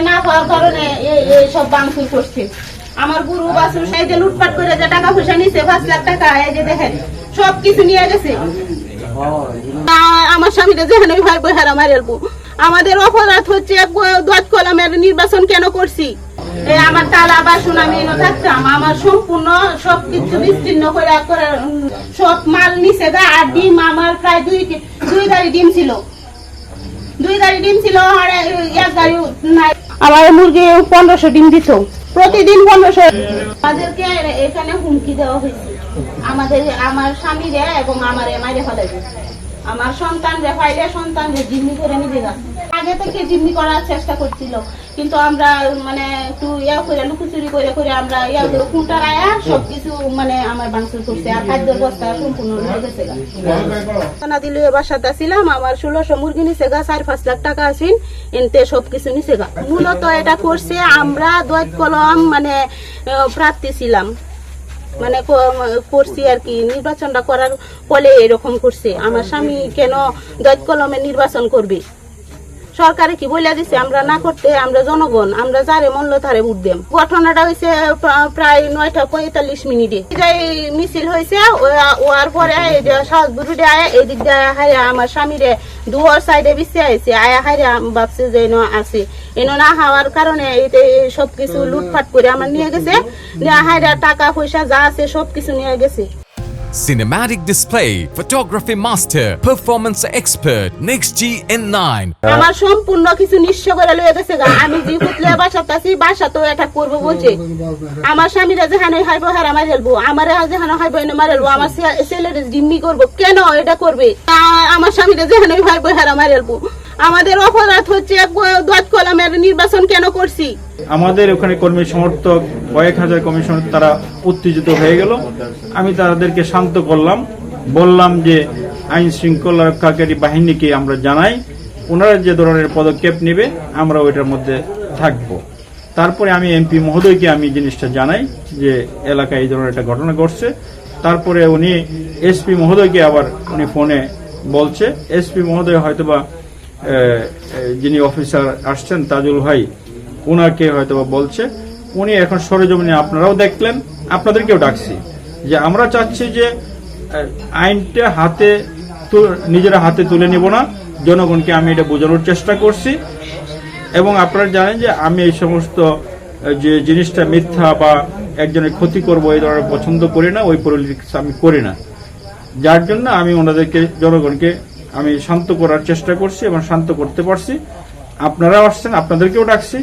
না পাওয়ার কারণে এই- সব করছে। আমার গুরু বাসুর সাইজে লুটপাট করে যে টাকা পয়সা নিছে, পাঁচ লাখ টাকা, এই যে দেখেন, সব কিছু নিয়ে গেছে। আমার স্বামীরে যেখানে আমাদের অপরাধ হচ্ছে কলমের নির্বাচন কেন করছি? আমার তালা বাসন আমি থাকতাম, আমার সম্পূর্ণ সব কিছু বিস্তীর্ণ করে সব মাল নিছে গা, আর ডিম আমার প্রায় দুই দুই গাড়ি ডিম ছিল। দুই গাড়ি ডিম ছিল আর এক গাড়ি নাই। আমার মুরগি পনেরোশো ডিম দিত। প্রতিদিন পনেরোশো। আমাদেরকে এখানে হুমকি দেওয়া হয়েছে। আমাদের আমার স্বামীরে এবং আমার ফেলাইবে আমার সন্তান রে সন্তান রে জিম্মি করে নিবে গা আগে থেকে জিম্মি করার চেষ্টা করছিল। কিন্তু আমরা মানে একটু ইয়া করে, লুকোচুরি করে করে আমরা ইয়া করে কুটার আয়া সবকিছু মানে আমার বাংসুর করছে আর খাদ্যের বস্তা সম্পূর্ণ হয়ে গেছে দিলে বাসাতে ছিলাম আমার ষোলোশো মুরগি নিছে গা, চার পাঁচ লাখ টাকা এনতে সবকিছু নিছে গা। মূলত এটা করছে আমরা দৈত কলম মানে প্রার্থী ছিলাম। মানে করছি আর কি, নির্বাচনটা করার ফলে এরকম করছে। আমার স্বামী কেন দৈত কলমে নির্বাচন করবে? সরকারে কি বলে দিছে? আমরা না করতে, আমরা জনগণ, আমরা যারে মূল্য তারে ভোট দেম। ঘটনাটা হয়েছে প্রায় নয়টা পঁয়তাল্লিশ মিনিটে। যাই মিছিল হয়েছে ওয়ার পরে এই যে সাজবুরুডে আয়া, এদিক দিয়ে হাইরা আমার স্বামীরে দুয়ার সাইডে বিছে আইছে। আয়া হাইরা ভাবছে যে এনো আছে। এনো না হওয়ার কারণে এতে সব কিছু লুটপাট করে আমার নিয়ে গেছে। হাইরা টাকা পয়সা যা আছে সব কিছু নিয়ে গেছে। Cinematic display, photography master, performance expert, Next G N9. আমার সম্পূর্ণ কিছু নিঃস্ব করে লয়ে গেছে গা। আমি যে বাসা তো এটা করব বলছে। আমার স্বামীরা যেখানে হাইবো হারা মারি ফেলব। আমার যেখানে হাইবো এনে মারি ফেলব। আমার ছে- ছেলের জিম্মি করব। কেন এটা করবে? আমার স্বামীরা যেখানে হাইবো হারা মারি ফেলব। আমাদের অপরাধ হচ্ছে দোয়াত কলমের নির্বাচন কেন করছি? আমাদের ওখানে কর্মী সমর্থক, কয়েক হাজার কর্মী সমর্থক, তারা উত্তেজিত হয়ে গেল। আমি তাদেরকে শান্ত করলাম। বললাম যে আইন শৃঙ্খলা রক্ষাকারী বাহিনীকে আমরা জানাই, ওনারা যে ধরনের পদক্ষেপ নেবে, আমরা ওইটার মধ্যে থাকব। তারপরে আমি এমপি মহোদয়কে আমি জিনিসটা জানাই যে এলাকায় এই ধরনের একটা ঘটনা ঘটছে। তারপরে উনি এসপি মহোদয়কে আবার উনি ফোনে বলছে। এসপি মহোদয় হয়তোবা যিনি অফিসার আসছেন, তাজুল ভাই ওনাকে হয়তো বলছে, উনি এখন সরেজমিনে আপনারাও দেখলেন, আপনাদেরকেও ডাকছি, যে আমরা চাচ্ছি যে আইনটা হাতে নিজেরা হাতে তুলে নিব না, জনগণকে আমি এটা বোঝানোর চেষ্টা করছি, এবং আপনারা জানেন যে আমি এই সমস্ত যে জিনিসটা মিথ্যা বা একজনের ক্ষতি করব, এই ধরনের পছন্দ করি না, ওই পলিটিক্স আমি করি না। যার জন্য আমি ওনাদেরকে, জনগণকে আমি শান্ত করার চেষ্টা করছি এবং শান্ত করতে পারছি। আপনারাও আসছেন আপনাদেরকেও ডাকছি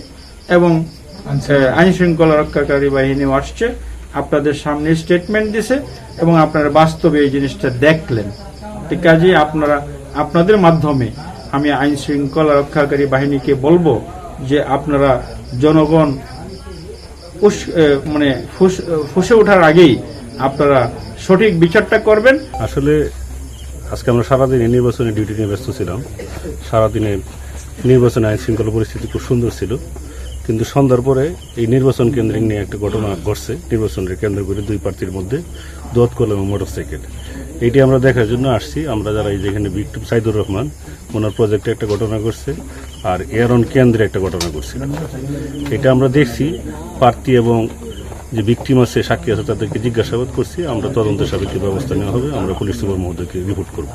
এবং আহ, আইন শৃঙ্খলা রক্ষাকারী বাহিনীও আসছে আপনাদের সামনে স্টেটমেন্ট দিছে এবং আপনারা বাস্তবে এই জিনিসটা দেখলেন। ঠিক কাজেই আপনারা আপনাদের মাধ্যমে আমি আইন শৃঙ্খলা রক্ষাকারী বাহিনীকে বলব যে আপনারা জনগণ মানে ফুস- ফুসে ওঠার আগেই আপনারা সঠিক বিচারটা করবেন। আসলে আজকে আমরা সারাদিনে নির্বাচনী ডিউটি নিয়ে ব্যস্ত ছিলাম। সারাদিনে নির্বাচনে আইন শৃঙ্খলা পরিস্থিতি খুব সুন্দর ছিল। কিন্তু সন্ধ্যার পরে এই নির্বাচন কেন্দ্রিক নিয়ে একটা ঘটনা ঘটছে। নির্বাচনের কেন্দ্র করে দুই প্রার্থীর মধ্যে দোয়াত কলম এবং মোটরসাইকেল এটি আমরা দেখার জন্য আসছি। আমরা যারা এই যেখানে বিক্টম সাইদুর রহমান, ওনার প্রজেক্টে একটা ঘটনা ঘটছে আর এয়ারন কেন্দ্রে একটা ঘটনা ঘটছে। এটা আমরা দেখছি। প্রার্থী এবং যে ভিকটিম আছে সাক্ষী আছে তাদেরকে জিজ্ঞাসাবাদ করছি, আমরা তদন্তের সাপেক্ষে ব্যবস্থা নেওয়া হবে, আমরা পুলিশ সুপার মহোদয়কে রিপোর্ট করব।